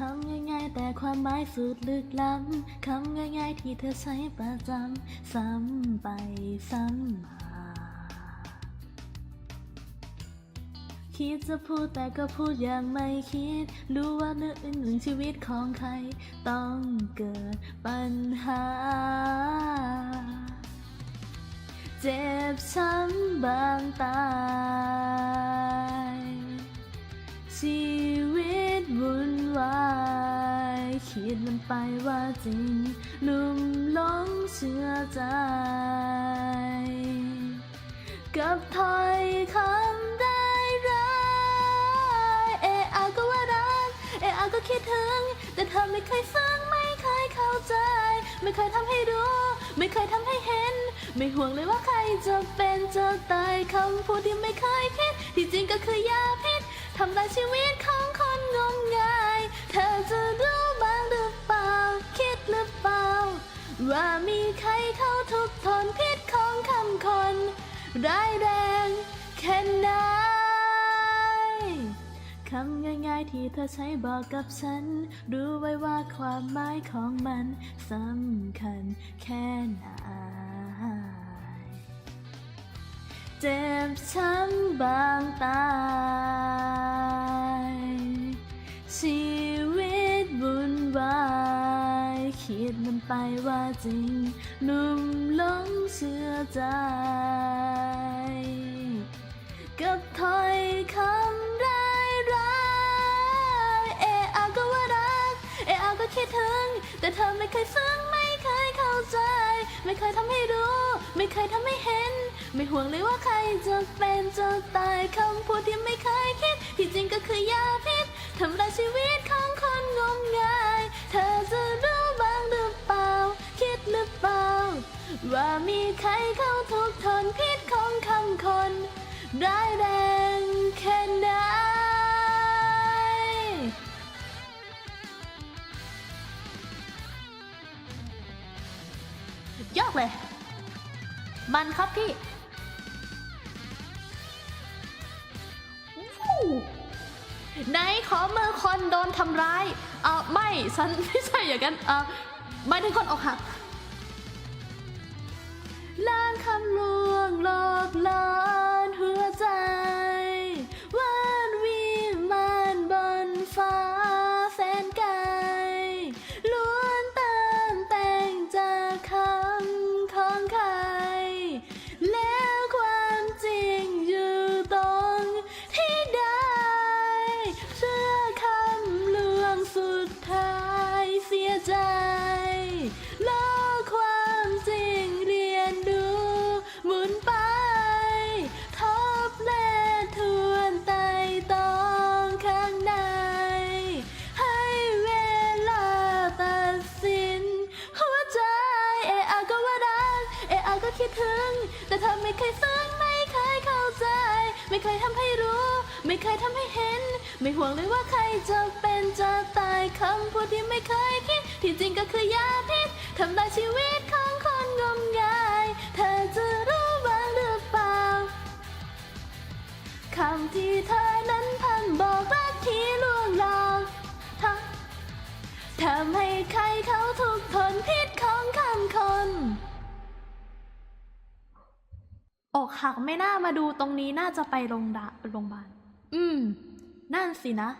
คำง่ายๆ แต่ความหมายสุดลึกล้ำคำง่ายๆ ที่เธอใช้ประจำซ้ำไปซ้ำมาคิดจะพูดแต่ก็พูดอย่างไม่คิด รู้ว่าเรื่ออื่นชีวิตของใคร ต้องเกิดปัญหา เจ็บช้ำบางตายชีว วุ่นวายคิดมันไปว่าจริงลุ่มหลงเชื่อใจ กับถ้อยคำได้ร้ายเอะอาก็ว่ารักเอะอาก็คิดถึง แต่เธอไม่เคยฟังไม่เคยเข้าใจ ไม่เคยทำให้รู้ ไม่เคยทำให้เห็น ไม่ห่วงเลยว่าใครจะเป็นจะตายคำพูดที่ไม่เคยคิด ที่จริงก็คือยาพิษทำลายชีวิตเขอ ว่ามีใครเข้าทุกข์ทนพิษของคำคน ร้ายแรงแค่ไหนคำง่ายๆที่เธอใช้บอกกับฉัน รู้ไว้ว่าความหมายของมันสำคัญแค่ไหนเจ็บช้ำบางตายชี ดมันไปว่าจริงลุ่มหลงเชื่อใจ กับถ้อยคำร้ายร้ายเอะอาก็ว่ารัก เอะอาก็คิดถึง แต่เธอไม่เคยฟังไม่เคยเข้าใจ ไม่เคยทำให้รู้ ไม่เคยทำให้เห็น ไม่ห่วงเลยว่าใครจะเป็นจะตายคำพูดที่ไม่เคยคิด ที่จริงก็คือยาพิษทำลายชีวิตเขอ ว่ามีใครเข้าทุกทนพิษของคำคน ร้ายแรงแค่ไหนยอดเลย มันครับพี่ไหนขอมือคนโดนทำร้าย เออไม่ฉันไม่ใช่อย่างนั้น เออไม่ถึงคนอกหัก คิดถึง แต่เธอไม่เคยฟังไม่เคยเข้าใจ ไม่เคยทำให้รู้ ไม่เคยทำให้เห็น ไม่ห่วงเลยว่าใครจะเป็นจะตายคำพูดที่ไม่เคยคิด ที่จริงก็คือยาพิษทำลายชีวิตของคนงมงาย เธอจะรู้บ้างหรือเปล่าคำที่เธอนั้น อกหักไม่น่ามาดูตรงนี้น่าจะไปโรงดาโรงพยาบาลอืม นั่นสินะ